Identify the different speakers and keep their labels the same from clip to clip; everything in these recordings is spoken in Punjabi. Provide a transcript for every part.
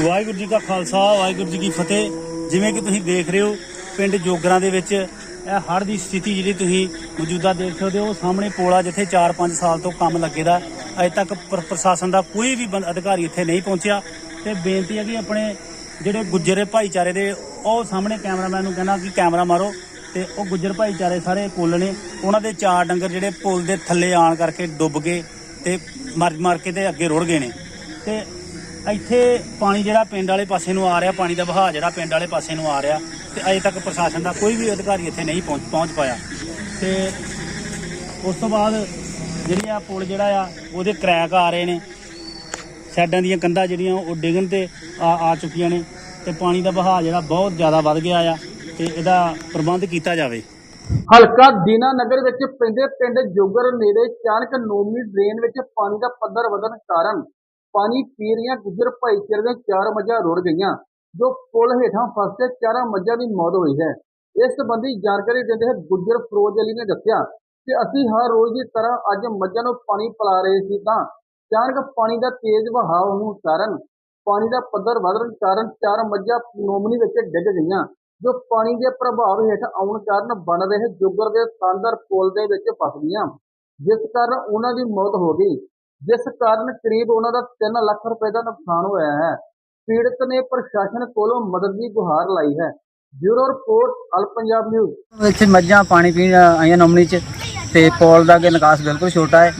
Speaker 1: ਵਾਹਿਗੁਰੂ ਜੀ ਕਾ ਖਾਲਸਾ, ਵਾਹਿਗੁਰੂ ਜੀ ਕੀ ਫਤਿਹ। ਜਿਵੇਂ ਕਿ ਤੁਸੀਂ ਦੇਖ ਰਹੇ ਹੋ, ਪਿੰਡ ਜੋਗਰਾਂ ਦੇ ਵਿੱਚ ਇਹ ਹੜ੍ਹ ਦੀ ਸਥਿਤੀ ਜਿਹੜੀ ਤੁਸੀਂ ਮੌਜੂਦਾ ਦੇਖ ਸਕਦੇ ਹੋ, ਉਹ ਸਾਹਮਣੇ ਪੋਲਾ ਜਿੱਥੇ 4-5 ਸਾਲ ਤੋਂ ਕੰਮ ਲੱਗੇ ਦਾ। ਅਜੇ ਤੱਕ ਪ੍ਰਸ਼ਾਸਨ ਦਾ ਕੋਈ ਵੀ ਬੰਦ- ਅਧਿਕਾਰੀ ਇੱਥੇ ਨਹੀਂ ਪਹੁੰਚਿਆ। ਤੇ ਬੇਨਤੀ ਹੈ ਕਿ ਆਪਣੇ ਜਿਹੜੇ ਗੁੱਜਰ ਭਾਈਚਾਰੇ ਦੇ, ਉਹ ਸਾਹਮਣੇ ਕੈਮਰਾਮੈਨ ਨੂੰ ਕਹਿੰਦਾ ਕਿ ਕੈਮਰਾ ਮਾਰੋ। ਤੇ ਉਹ ਗੁੱਜਰ ਭਾਈਚਾਰੇ ਸਾਰੇ ਕੁੱਲ ਨੇ, ਉਹਨਾਂ ਦੇ ਚਾਰ ਡੰਗਰ ਜਿਹੜੇ ਪੁਲ ਦੇ ਥੱਲੇ ਆਣ ਕਰਕੇ ਡੁੱਬ ਗਏ ਤੇ ਮਰ ਮਰ ਕੇ ਤੇ ਅੱਗੇ ਰੁੜ ਗਏ ਨੇ। ਤੇ ਇੱਥੇ ਪਾਣੀ ਜਿਹੜਾ ਪਿੰਡ ਵਾਲੇ ਪਾਸੇ ਨੂੰ ਆ ਰਿਹਾ, ਪਾਣੀ ਦਾ ਵਹਾਅ ਜਿਹੜਾ ਪਿੰਡ ਵਾਲੇ ਪਾਸੇ ਨੂੰ ਆ ਰਿਹਾ ਤੇ ਅਜੇ ਤੱਕ ਪ੍ਰਸ਼ਾਸਨ ਦਾ ਕੋਈ ਵੀ ਅਧਿਕਾਰੀ ਇੱਥੇ ਨਹੀਂ ਪਹੁੰਚ ਪਹੁੰਚ ਪਾਇਆ। ਤੇ ਉਸ ਤੋਂ ਬਾਅਦ ਜਿਹੜੀ ਆ ਪੁਲ ਜਿਹੜਾ ਆ, ਉਹਦੇ ਕ੍ਰੈਕ ਆ ਰਹੇ ਨੇ। ਸਾਈਡਾਂ ਦੀਆਂ ਕੰਧਾਂ ਜਿਹੜੀਆਂ, ਉਹ ਡਿੱਗਣ ਤੇ ਆ ਆ ਚੁੱਕੀਆਂ ਨੇ ਤੇ ਪਾਣੀ ਦਾ ਵਹਾਅ ਜਿਹੜਾ ਬਹੁਤ ਜ਼ਿਆਦਾ ਵੱਧ ਗਿਆ ਆ ਤੇ ਇਹਦਾ ਪ੍ਰਬੰਧ ਕੀਤਾ ਜਾਵੇ।
Speaker 2: ਹਲਕਾ ਦੀਨਾ ਨਗਰ ਵਿੱਚ ਪੈਂਦੇ ਪਿੰਡ ਜੋਗਰ ਨੇੜੇ ਚਾਣਕ ਨੋਮੀ ਡਰੇਨ ਵਿੱਚ ਪਾਣੀ ਦਾ ਪੱਧਰ ਵਧਣ ਕਾਰਨ ਪਾਣੀ ਪੀ ਰਹੀਆਂ ਗੁੱਜਰ ਭਾਈਚਾਰੇ ਦੀਆਂ ਚਾਰ ਮੱਝਾਂ ਰੁੜ ਗਈਆਂ, ਜੋ ਪੁਲ ਹੇਠਾਂ ਫਸ ਕੇ ਚਾਰਾਂ ਮੱਝਾਂ ਦੀ ਮੌਤ ਹੋਈ ਹੈ। ਇਸ ਸੰਬੰਧੀ ਜਾਣਕਾਰੀ ਦਿੰਦੇ ਹੋਏ ਗੁੱਜਰ ਫਰੋਜ਼ ਅਲੀ ਨੇ ਦੱਸਿਆ ਕਿ ਅਸੀਂ ਹਰ ਰੋਜ਼ ਦੀ ਤਰ੍ਹਾਂ ਅੱਜ ਮੱਝਾਂ ਨੂੰ ਪਾਣੀ ਪਿਲਾ ਰਹੇ ਸੀ ਤਾਂ ਅਚਾਨਕ ਪਾਣੀ ਦਾ ਤੇਜ਼ ਵਹਾਅ ਹੋਣ ਕਾਰਨ ਪਾਣੀ ਦਾ ਪੱਧਰ ਵਧਣ ਕਾਰਨ ਚਾਰ ਮੱਝਾਂ ਨੋਮਨੀ ਵਿੱਚ ਡਿੱਗ ਗਈਆਂ, ਜੋ ਪਾਣੀ ਦੇ ਪ੍ਰਭਾਵ ਹੇਠ ਆਉਣ ਕਾਰਨ ਬਣ ਰਹੇ ਜੁਗਰ ਦੇ ਸਾਂਦਰ ਪੁਲ ਦੇ ਵਿੱਚ ਫਸ ਗਈਆਂ। ਜਿਸ ਕਾਰਨ ਉਹਨਾਂ ਦੀ ਮੌਤ ਹੋ ਗਈ। ਜਿਸ ਕਾਰਨ ਕਰੀਬ ਉਹਨਾਂ ਦਾ 3 ਲੱਖ ਰੁਪਏ ਦਾ ਨੁਕਸਾਨ ਹੋਇਆ ਹੈ। ਪੀੜਤ ਨੇ ਪ੍ਰਸ਼ਾਸਨ ਕੋਲੋਂ ਮਦਦ ਦੀ ਗੁਹਾਰ ਲਾਈ ਹੈ। ਬਿਊਰੋ ਰਿਪੋਰਟ ਅਲ ਪੰਜਾਬ ਨਿਊਜ਼।
Speaker 3: ਇੱਥੇ ਮੱਝਾਂ ਪਾਣੀ ਪੀਣ ਆਈਆਂ ਨਮਣੀ ਚ ਤੇ ਪੌਲ ਦਾ ਅੱਗੇ ਨਿਕਾਸ ਬਿਲਕੁਲ ਛੋਟਾ ਹੈ।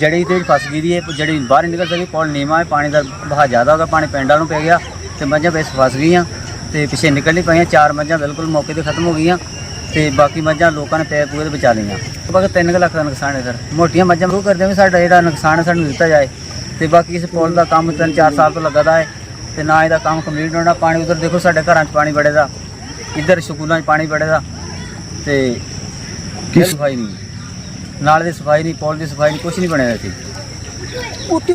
Speaker 3: ਜੜੀ ਤੇ ਫਸ ਗਈ ਦੀ ਹੈ ਜਿਹੜੀ ਬਾਹਰ ਨਹੀਂ ਨਿਕਲ ਸਕਦੀ ਪੌਲ ਨੀਵਾਂ ਹੈ ਪਾਣੀ ਦਾ ਵਹਾਅ ਜ਼ਿਆਦਾ ਹੋ ਗਿਆ ਪਾਣੀ ਪਿੰਡਾਂ ਨੂੰ ਪੈ ਗਿਆ ਤੇ ਮੱਝਾਂ ਵਿੱਚ ਫਸ ਗਈਆਂ ਤੇ ਪਿੱਛੇ ਨਿਕਲ ਨਹੀਂ ਪਈਆਂ ਚਾਰ ਮੱਝਾਂ ਬਿਲਕੁਲ ਮੌਕੇ ਤੇ ਖਤਮ ਹੋ ਗਈਆਂ। ਤੇ ਬਾਕੀ ਮੱਝਾਂ ਲੋਕਾਂ ਨੇ ਪੈਰ ਪੂਰੇ ਬਚਾ ਲਈਆਂ। ਬਾਕੀ 3 ਲੱਖ ਦਾ ਨੁਕਸਾਨ ਹੈ ਸਰ। ਮੋਟੀਆਂ ਮੱਝਾਂ ਉਹ ਕਰਦੇ ਵੀ ਸਾਡਾ ਜਿਹੜਾ ਨੁਕਸਾਨ ਹੈ ਸਾਨੂੰ ਦਿੱਤਾ ਜਾਏ। ਤੇ ਬਾਕੀ ਇਸ ਪੁਲ ਦਾ ਕੰਮ ਤਿੰਨ ਚਾਰ ਸਾਲ ਤੋਂ ਲੱਗਾ ਦਾ ਹੈ ਤੇ ਨਾ ਇਹਦਾ ਕੰਮ ਕੰਪਲੀਟ ਹੋਣਾ। ਪਾਣੀ ਉਧਰ ਦੇਖੋ ਸਾਡੇ ਘਰਾਂ 'ਚ ਪਾਣੀ ਵੜੇਦਾ ਇੱਧਰ ਸਕੂਲਾਂ 'ਚ ਪਾਣੀ ਵੜੇਦਾ ਤੇ ਕੀ ਸਫ਼ਾਈ ਨਹੀਂ। ਨਾਲੇ ਦੀ ਸਫ਼ਾਈ ਨਹੀਂ ਪੁਲ ਦੀ ਸਫ਼ਾਈ ਨਹੀਂ ਕੁਝ ਨਹੀਂ ਬਣਿਆ ਇੱਥੇ।